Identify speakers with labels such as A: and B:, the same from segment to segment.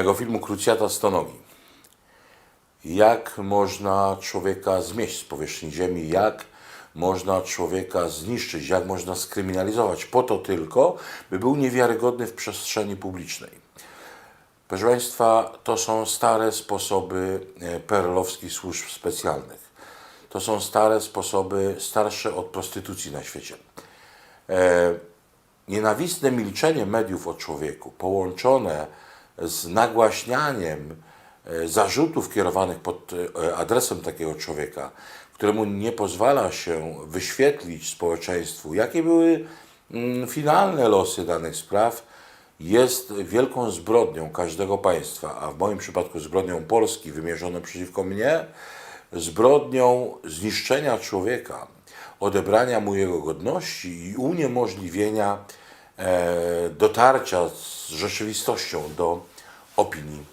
A: mego filmu Krucjata Stonogi. Jak można człowieka zmieść z powierzchni ziemi, jak można człowieka zniszczyć, jak można skryminalizować, po to tylko, by był niewiarygodny w przestrzeni publicznej. Proszę Państwa, to są stare sposoby e, perlowskich służb specjalnych. To są stare sposoby, starsze od prostytucji na świecie. E, nienawistne milczenie mediów o człowieku, połączone z nagłaśnianiem e, zarzutów kierowanych pod e, adresem takiego człowieka, któremu nie pozwala się wyświetlić społeczeństwu, jakie były mm, finalne losy danych spraw, jest wielką zbrodnią każdego państwa, a w moim przypadku zbrodnią Polski wymierzoną przeciwko mnie, zbrodnią zniszczenia człowieka, odebrania mu jego godności i uniemożliwienia dotarcia z rzeczywistością do opinii.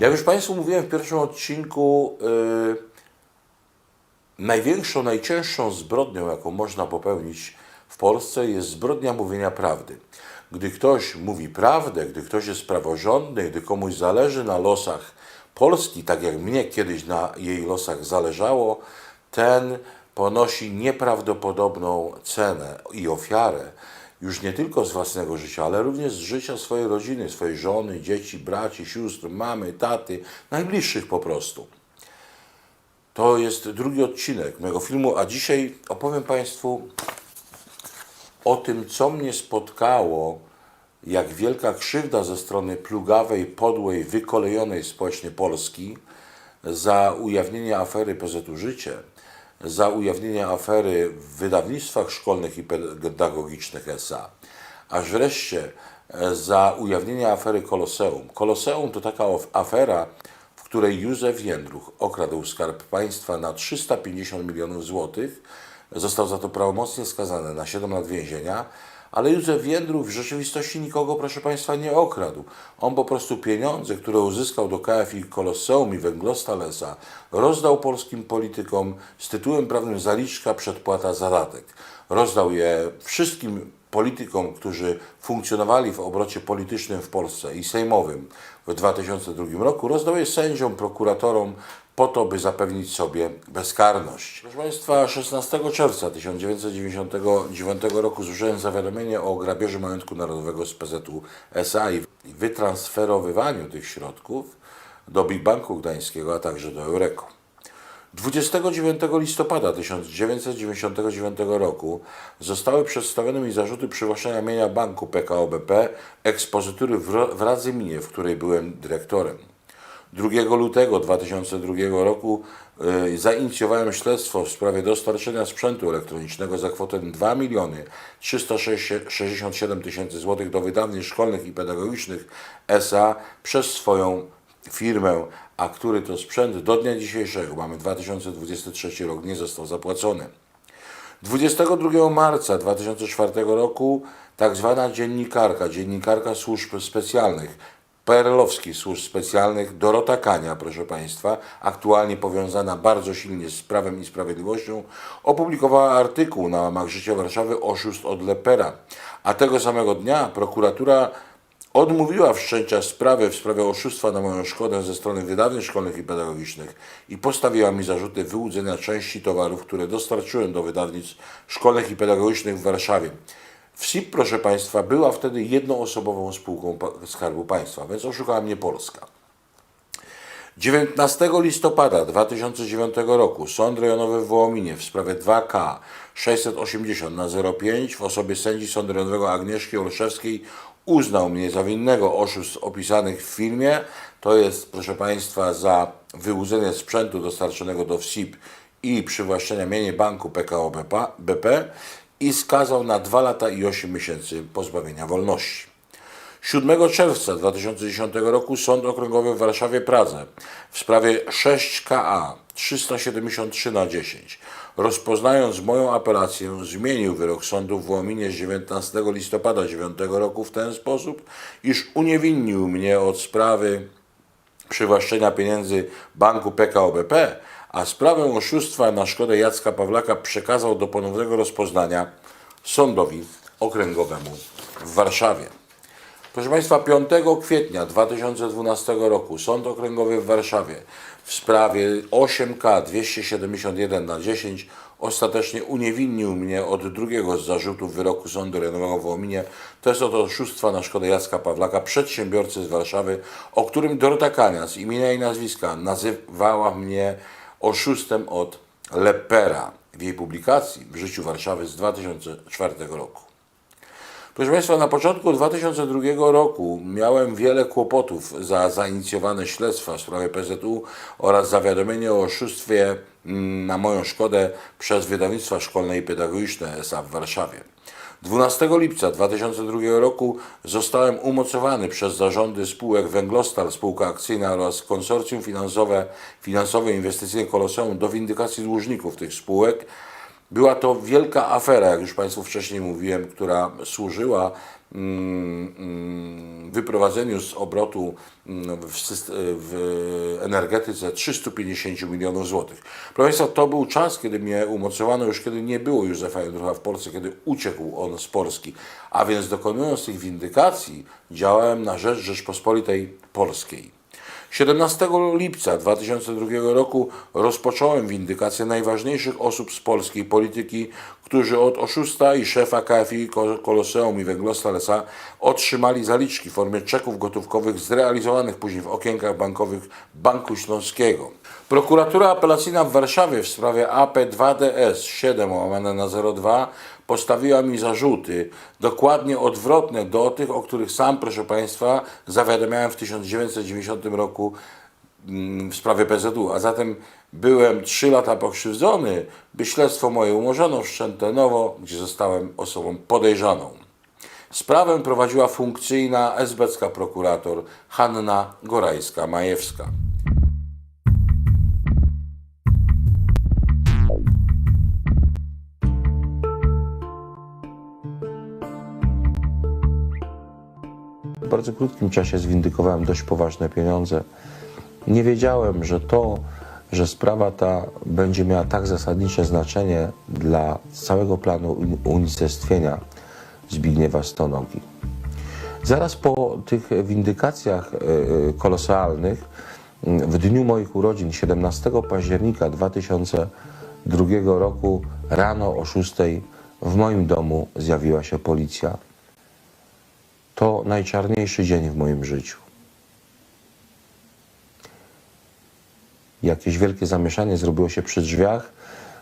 A: Jak już Państwu mówiłem w pierwszym odcinku, yy, największą, najcięższą zbrodnią, jaką można popełnić w Polsce, jest zbrodnia mówienia prawdy. Gdy ktoś mówi prawdę, gdy ktoś jest praworządny, gdy komuś zależy na losach Polski, tak jak mnie kiedyś na jej losach zależało, ten ponosi nieprawdopodobną cenę i ofiarę już nie tylko z własnego życia, ale również z życia swojej rodziny, swojej żony, dzieci, braci, sióstr, mamy, taty, najbliższych po prostu. To jest drugi odcinek mego filmu, a dzisiaj opowiem Państwu o tym, co mnie spotkało, jak wielka krzywda ze strony plugawej, podłej, wykolejonej społecznie Polski za ujawnienie afery PZU Życie, za ujawnienie afery w wydawnictwach szkolnych i pedagogicznych SA, aż wreszcie e, za ujawnienie afery Koloseum. Koloseum to taka afera, w której Józef Jędruch okradł skarb państwa na 350 milionów złotych. Został za to prawomocnie skazany na 7 lat więzienia, ale Józef Jędruch w rzeczywistości nikogo, proszę Państwa, nie okradł. On po prostu pieniądze, które uzyskał do KFI Kolosseum i Węglostal S.A. rozdał polskim politykom z tytułem prawnym zaliczka przedpłata zadatek. Rozdał je wszystkim politykom, którzy funkcjonowali w obrocie politycznym w Polsce i sejmowym w 2002 roku, rozdał je sędziom, prokuratorom po to, by zapewnić sobie bezkarność. Proszę Państwa, 16 czerwca 1999 roku złożyłem zawiadomienie o grabieży majątku narodowego z PZU SA i wytransferowywaniu tych środków do Big Banku Gdańskiego, a także do Eureko. 29 listopada 1999 roku zostały przedstawione mi zarzuty przywłaszczenia mienia banku PKO BP, ekspozytury w Radzyminie, w której byłem dyrektorem. 2 lutego 2002 roku y, zainicjowałem śledztwo w sprawie dostarczenia sprzętu elektronicznego za kwotę 2 miliony 367 tysięcy złotych do wydawnictw szkolnych i pedagogicznych SA przez swoją firmę, a który to sprzęt do dnia dzisiejszego, mamy 2023 rok, nie został zapłacony. 22 marca 2004 roku tak zwana dziennikarka, dziennikarka służb specjalnych, perlowskich służb specjalnych, Dorota Kania, proszę Państwa, aktualnie powiązana bardzo silnie z Prawem i Sprawiedliwością, opublikowała artykuł na łamach Życia Warszawy Oszust od Lepera, a tego samego dnia prokuratura odmówiła wszczęcia sprawy w sprawie oszustwa na moją szkodę ze strony wydawnictw szkolnych i pedagogicznych i postawiła mi zarzuty wyłudzenia części towarów, które dostarczyłem do wydawnictw szkolnych i pedagogicznych w Warszawie. WSIP, proszę Państwa, była wtedy jednoosobową spółką Skarbu Państwa, więc oszukała mnie Polska. 19 listopada 2009 roku Sąd Rejonowy w Wołominie w sprawie 2K 680 na 05 w osobie sędzi Sądu Rejonowego Agnieszki Olszewskiej uznał mnie za winnego oszustw opisanych w filmie. To jest, proszę Państwa, za wyłudzenie sprzętu dostarczonego do WSIP i przywłaszczenia mienia banku PKO BP i skazał na 2 lata i 8 miesięcy pozbawienia wolności. 7 czerwca 2010 roku Sąd Okręgowy w Warszawie Pradze w sprawie 6KA 373 na 10 rozpoznając moją apelację zmienił wyrok sądu w Łominie z 19 listopada 9 roku w ten sposób, iż uniewinnił mnie od sprawy przywłaszczenia pieniędzy banku PKO BP, a sprawę oszustwa na szkodę Jacka Pawlaka przekazał do ponownego rozpoznania Sądowi Okręgowemu w Warszawie. Proszę Państwa, 5 kwietnia 2012 roku Sąd Okręgowy w Warszawie w sprawie 8K 271 na 10 ostatecznie uniewinnił mnie od drugiego z zarzutów wyroku Sądu Rejonowego w Wołominie. To jest od oszustwa na szkodę Jacka Pawlaka, przedsiębiorcy z Warszawy, o którym Dorota Kania z imienia i nazwiska nazywała mnie oszustem od Lepera w jej publikacji w życiu Warszawy z 2004 roku. Proszę Państwa, na początku 2002 roku miałem wiele kłopotów za zainicjowane śledztwa w sprawie PZU oraz zawiadomienie o oszustwie mm, na moją szkodę przez wydawnictwa szkolne i pedagogiczne SA w Warszawie. 12 lipca 2002 roku zostałem umocowany przez zarządy spółek Węglostal, spółka akcyjna oraz konsorcjum finansowe, finansowe inwestycyjne Koloseum do windykacji dłużników tych spółek. Była to wielka afera, jak już Państwu wcześniej mówiłem, która służyła wyprowadzeniu z obrotu mm, w energetyce 350 milionów złotych. Proszę Państwa, to był czas, kiedy mnie umocowano, już kiedy nie było Józefa Jędrucha w Polsce, kiedy uciekł on z Polski. A więc dokonując tych windykacji, działałem na rzecz Rzeczpospolitej Polskiej. 17 lipca 2002 roku rozpocząłem windykację najważniejszych osób z polskiej polityki, którzy od oszusta i szefa KFI Ko- Koloseum i Węglostal S.A. otrzymali zaliczki w formie czeków gotówkowych zrealizowanych później w okienkach bankowych Banku Śląskiego. Prokuratura Apelacyjna w Warszawie w sprawie AP2DS 7 łamane na 02 postawiła mi zarzuty dokładnie odwrotne do tych, o których sam, proszę Państwa, zawiadamiałem w 1990 roku mm, w sprawie PZU, a zatem byłem trzy lata pokrzywdzony, by śledztwo moje umorzono, wszczęte nowo, gdzie zostałem osobą podejrzaną. Sprawę prowadziła funkcyjna esbecka prokurator Hanna Gorajska-Majewska.
B: Bardzo krótkim czasie zwindykowałem dość poważne pieniądze. Nie wiedziałem, że to, że sprawa ta będzie miała tak zasadnicze znaczenie dla całego planu uni- unicestwienia Zbigniewa Stonogi. Zaraz po tych windykacjach e, e, kolosalnych, w dniu moich urodzin, 17 października 2002 roku, rano o 6 w moim domu zjawiła się policja. To najczarniejszy dzień w moim życiu. Jakieś wielkie zamieszanie zrobiło się przy drzwiach.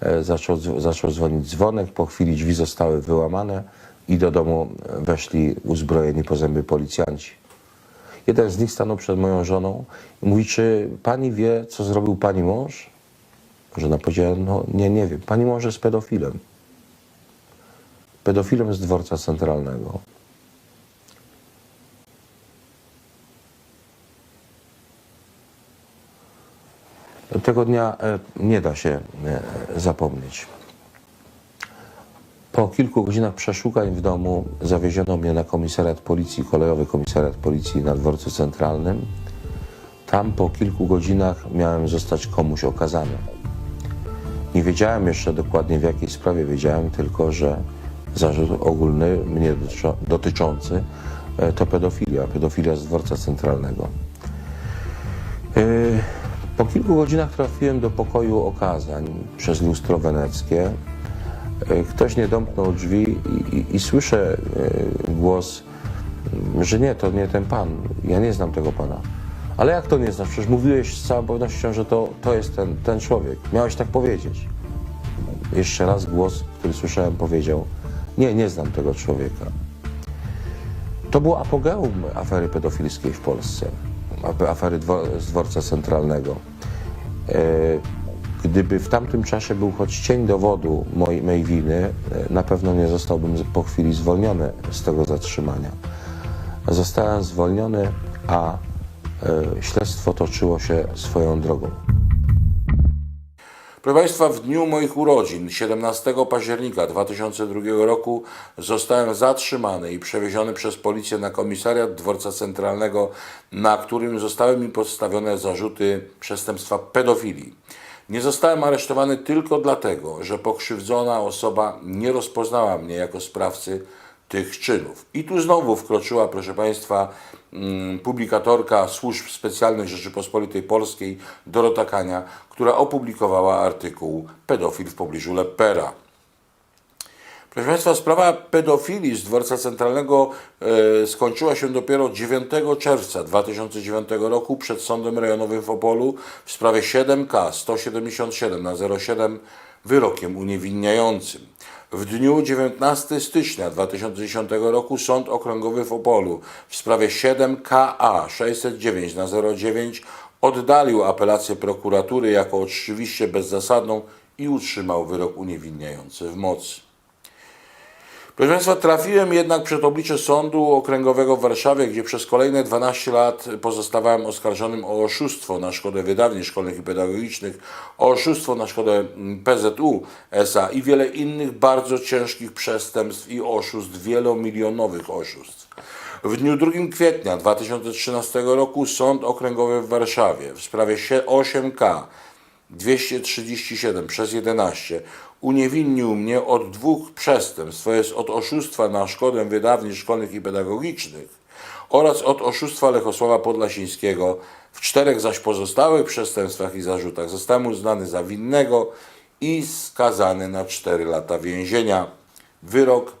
B: E, Zaczął, zaczął dzwonić dzwonek. Po chwili drzwi zostały wyłamane i do domu weszli uzbrojeni po zęby policjanci. Jeden z nich stanął przed moją żoną i mówi, czy pani wie, co zrobił pani mąż? Żona powiedziała, no nie, nie wiem. Pani mąż jest pedofilem. Pedofilem z dworca centralnego. Tego dnia e, nie da się e, zapomnieć. Po kilku godzinach przeszukań w domu zawieziono mnie na komisariat policji, kolejowy komisariat policji na dworcu centralnym. Tam po kilku godzinach miałem zostać komuś okazany. Nie wiedziałem jeszcze dokładnie w jakiej sprawie, wiedziałem tylko, że zarzut ogólny mnie dotyczą- dotyczący e, to pedofilia, pedofilia z dworca centralnego. Yy, Po kilku godzinach trafiłem do pokoju okazań przez lustro weneckie. Yy, Ktoś nie domknął drzwi i, i, i słyszę yy, głos, yy, że nie, to nie ten pan. Ja nie znam tego pana. Ale jak to nie znasz? Przecież mówiłeś z całą pewnością, że to, to jest ten, ten człowiek. Miałeś tak powiedzieć. Jeszcze raz głos, który słyszałem, powiedział: Nie, nie znam tego człowieka. To było apogeum afery pedofilskiej w Polsce, afery z dworca centralnego. E, Gdyby w tamtym czasie był choć cień dowodu mojej, winy, e, na pewno nie zostałbym po chwili zwolniony z tego zatrzymania. Zostałem zwolniony, a e, śledztwo toczyło się swoją drogą.
A: Proszę Państwa, w dniu moich urodzin, 17 października 2002 roku, zostałem zatrzymany i przewieziony przez policję na komisariat dworca centralnego, na którym zostały mi postawione zarzuty przestępstwa pedofilii. Nie zostałem aresztowany tylko dlatego, że pokrzywdzona osoba nie rozpoznała mnie jako sprawcy tych czynów. I tu znowu wkroczyła, proszę Państwa, publikatorka służb specjalnych Rzeczypospolitej Polskiej Dorota Kania, która opublikowała artykuł Pedofil w pobliżu Lepera. Proszę Państwa, sprawa pedofilii z dworca centralnego e, skończyła się dopiero 9 czerwca 2009 roku przed Sądem Rejonowym w Opolu w sprawie 7K 177 na 07 wyrokiem uniewinniającym. W dniu 19 stycznia 2010 roku Sąd Okręgowy w Opolu w sprawie 7KA 609 na 09 oddalił apelację prokuratury jako oczywiście bezzasadną i utrzymał wyrok uniewinniający w mocy. Proszę Państwa, trafiłem jednak przed oblicze Sądu Okręgowego w Warszawie, gdzie przez kolejne 12 lat pozostawałem oskarżonym o oszustwo na szkodę wydawnictw szkolnych i pedagogicznych, o oszustwo na szkodę mm, PZU SA i wiele innych bardzo ciężkich przestępstw i oszustw, wielomilionowych oszustw. W dniu 2 kwietnia 2013 roku Sąd Okręgowy w Warszawie w sprawie 8K 237 przez 11 uniewinnił mnie od dwóch przestępstw, to jest od oszustwa na szkodę wydawnictw szkolnych i pedagogicznych oraz od oszustwa Lechosława Podlasińskiego. W czterech zaś pozostałych przestępstwach i zarzutach zostałem uznany za winnego i skazany na 4 lata więzienia. Wyrok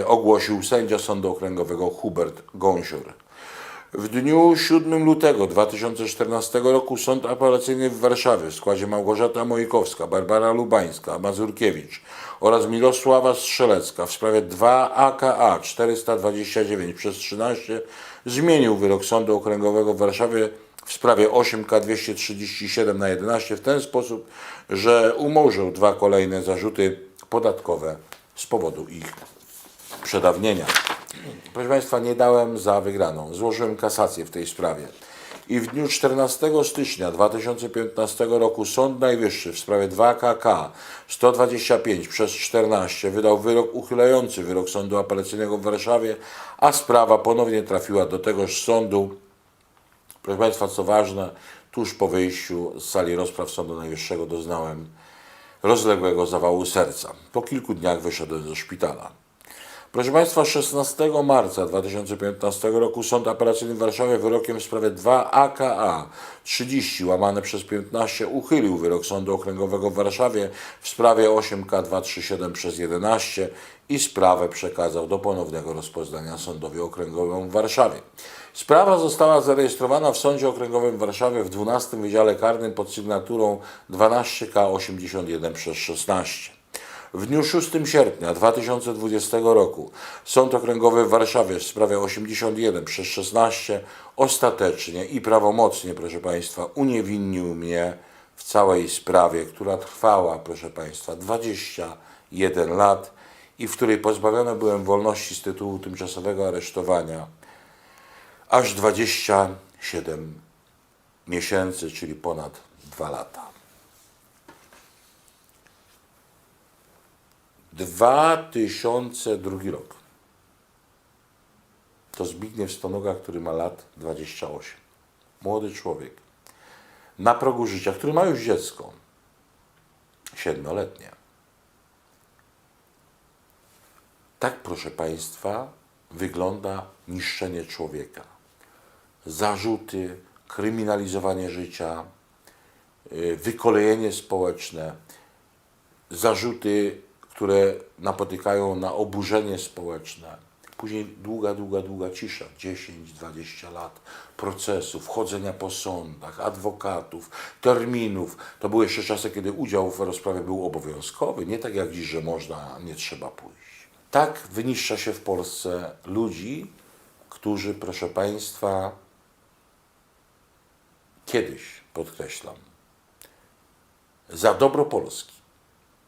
A: e, ogłosił sędzia Sądu Okręgowego Hubert Gąsior. W dniu 7 lutego 2014 roku Sąd Apelacyjny w Warszawie w składzie Małgorzata Mojkowska, Barbara Lubańska, Mazurkiewicz oraz Mirosława Strzelecka w sprawie 2 AKA 429 przez 13 zmienił wyrok Sądu Okręgowego w Warszawie w sprawie 8K 237 na 11 w ten sposób, że umorzył dwa kolejne zarzuty podatkowe z powodu ich przedawnienia. Proszę Państwa, nie dałem za wygraną. Złożyłem kasację w tej sprawie. I w dniu 14 stycznia 2015 roku Sąd Najwyższy w sprawie 2KK 125 przez 14 wydał wyrok uchylający wyrok Sądu Apelacyjnego w Warszawie, a sprawa ponownie trafiła do tegoż sądu. Proszę Państwa, co ważne, tuż po wyjściu z sali rozpraw Sądu Najwyższego doznałem rozległego zawału serca. Po kilku dniach wyszedłem ze szpitala. Proszę Państwa, 16 marca 2015 roku Sąd Apelacyjny w Warszawie wyrokiem w sprawie 2 AKA 30 łamane przez 15 uchylił wyrok Sądu Okręgowego w Warszawie w sprawie 8K 237 przez 11 i sprawę przekazał do ponownego rozpoznania Sądowi Okręgowemu w Warszawie. Sprawa została zarejestrowana w Sądzie Okręgowym w Warszawie w 12 Wydziale Karnym pod sygnaturą 12K81 przez 16. W dniu 6 sierpnia 2020 roku Sąd Okręgowy w Warszawie w sprawie 81 przez 16 ostatecznie i prawomocnie, proszę Państwa, uniewinnił mnie w całej sprawie, która trwała, proszę Państwa, 21 lat i w której pozbawiony byłem wolności z tytułu tymczasowego aresztowania aż 27 miesięcy, czyli ponad 2 lata. 2002 rok. To Zbigniew Stonoga, który ma lat 28. Młody człowiek. Na progu życia, który ma już dziecko. Siedmioletnie. Tak, proszę Państwa, wygląda niszczenie człowieka. Zarzuty, kryminalizowanie życia, y, wykolejenie społeczne, zarzuty, które napotykają na oburzenie społeczne. Później długa, długa, długa cisza, 10-20 lat procesów, chodzenia po sądach, adwokatów, terminów. To były jeszcze czasy, kiedy udział w rozprawie był obowiązkowy, nie tak jak dziś, że można, nie trzeba pójść. Tak wyniszcza się w Polsce ludzi, którzy, proszę Państwa, kiedyś, podkreślam, za dobro Polski,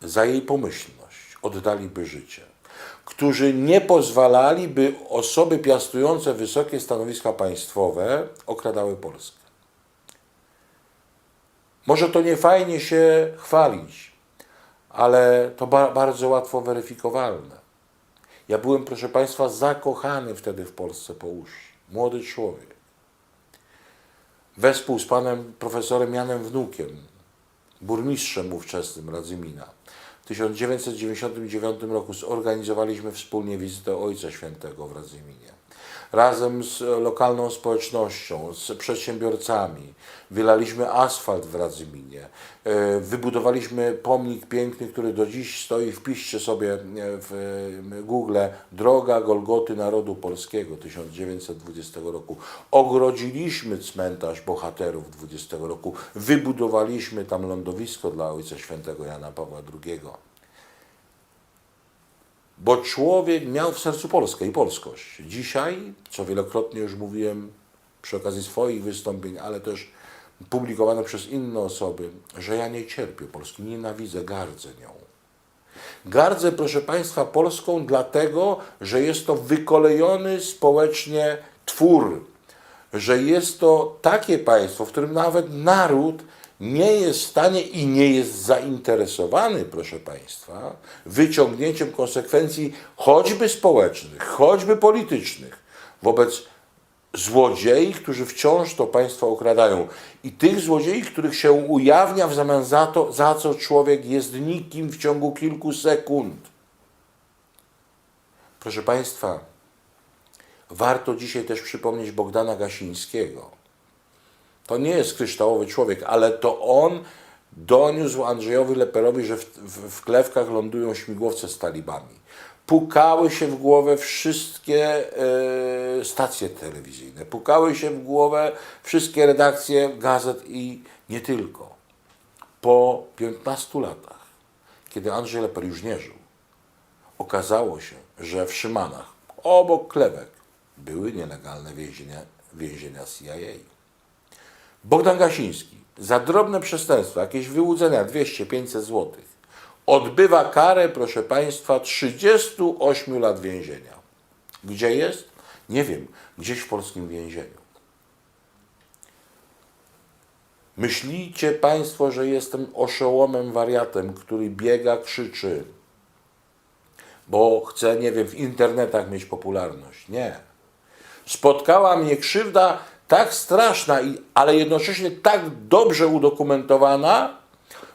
A: za jej pomyślność oddaliby życie, którzy nie pozwalali, by osoby piastujące wysokie stanowiska państwowe okradały Polskę. Może to nie fajnie się chwalić, ale to ba- bardzo łatwo weryfikowalne. Ja byłem, proszę Państwa, zakochany wtedy w Polsce po uszy. Młody człowiek. Wespół z panem profesorem Janem Wnukiem, burmistrzem ówczesnym Radzymina. W 1999 roku zorganizowaliśmy wspólnie wizytę Ojca Świętego w Radzyminie. Razem z lokalną społecznością, z przedsiębiorcami wylaliśmy asfalt w Radzyminie. E, Wybudowaliśmy pomnik piękny, który do dziś stoi. Wpiszcie sobie e, w e, Google Droga Golgoty Narodu Polskiego 1920 roku. Ogrodziliśmy cmentarz bohaterów 20 roku. Wybudowaliśmy tam lądowisko dla Ojca Świętego Jana Pawła II. Bo człowiek miał w sercu Polskę i polskość. Dzisiaj, co wielokrotnie już mówiłem przy okazji swoich wystąpień, ale też publikowane przez inne osoby, że ja nie cierpię Polski, nienawidzę, gardzę nią. Gardzę, proszę Państwa, Polską dlatego, że jest to wykolejony społecznie twór, że jest to takie państwo, w którym nawet naród nie jest w stanie i nie jest zainteresowany, proszę Państwa, wyciągnięciem konsekwencji choćby społecznych, choćby politycznych wobec złodziei, którzy wciąż to państwo okradają. I tych złodziei, których się ujawnia w zamian za to, za co człowiek jest nikim w ciągu kilku sekund. Proszę Państwa, warto dzisiaj też przypomnieć Bogdana Gasińskiego. To nie jest kryształowy człowiek, ale to on doniósł Andrzejowi Leperowi, że w, w, w klewkach lądują śmigłowce z talibami. Pukały się w głowę wszystkie e, stacje telewizyjne, pukały się w głowę wszystkie redakcje gazet i nie tylko. Po 15 latach, kiedy Andrzej Leper już nie żył, okazało się, że w Szymanach, obok klewek, były nielegalne więzienia, więzienia CIA. Bogdan Gasiński za drobne przestępstwa, jakieś wyłudzenia 200-500 zł, odbywa karę, proszę Państwa, 38 lat więzienia. Gdzie jest? Nie wiem, gdzieś w polskim więzieniu. Myślicie Państwo, że jestem oszołomem, wariatem, który biega, krzyczy, bo chce, nie wiem, w internetach mieć popularność. Nie. Spotkała mnie krzywda tak straszna, ale jednocześnie tak dobrze udokumentowana,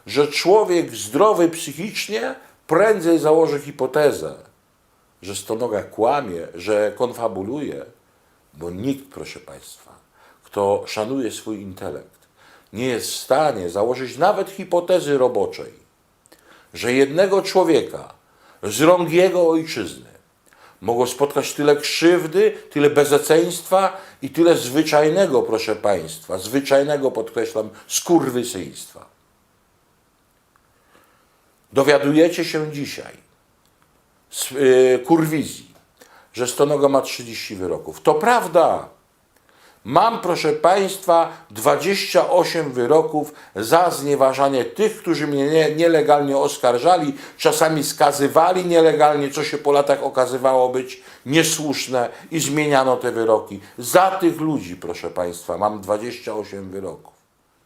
A: że człowiek zdrowy psychicznie prędzej założy hipotezę, że stonoga kłamie, że konfabuluje, bo nikt, proszę Państwa, kto szanuje swój intelekt, nie jest w stanie założyć nawet hipotezy roboczej, że jednego człowieka z rąk jego ojczyzny mogło spotkać tyle krzywdy, tyle bezeceństwa i tyle zwyczajnego, proszę Państwa, zwyczajnego, podkreślam, skurwysyństwa. Dowiadujecie się dzisiaj z yy, kurwizji, że Stonoga ma 30 wyroków. To prawda. Mam, proszę Państwa, 28 wyroków za znieważanie tych, którzy mnie nie, nielegalnie oskarżali, czasami skazywali nielegalnie, co się po latach okazywało być niesłuszne i zmieniano te wyroki. Za tych ludzi, proszę Państwa, mam 28 wyroków.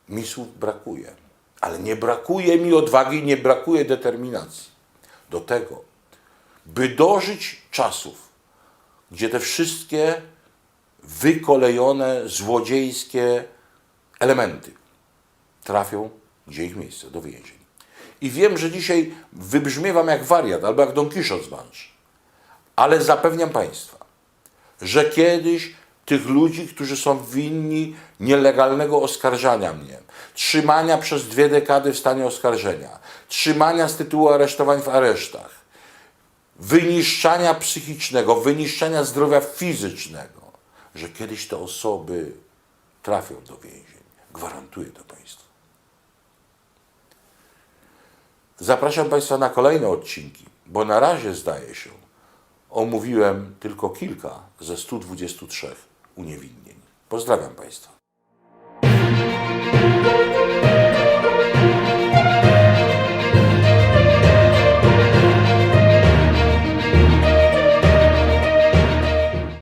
A: Mi słów brakuje, ale nie brakuje mi odwagi, nie brakuje determinacji do tego, by dożyć czasów, gdzie te wszystkie wykolejone, złodziejskie elementy trafią gdzie ich miejsce, do więzień. I wiem, że dzisiaj wybrzmiewam jak wariat albo jak Don Quixote z ale zapewniam Państwa, że kiedyś tych ludzi, którzy są winni nielegalnego oskarżania mnie, trzymania przez dwie dekady w stanie oskarżenia, trzymania z tytułu aresztowań w aresztach, wyniszczania psychicznego, wyniszczania zdrowia fizycznego, że kiedyś te osoby trafią do więzień. Gwarantuję to Państwu. Zapraszam Państwa na kolejne odcinki, bo na razie zdaje się, omówiłem tylko kilka ze 123 uniewinnień. Pozdrawiam Państwa.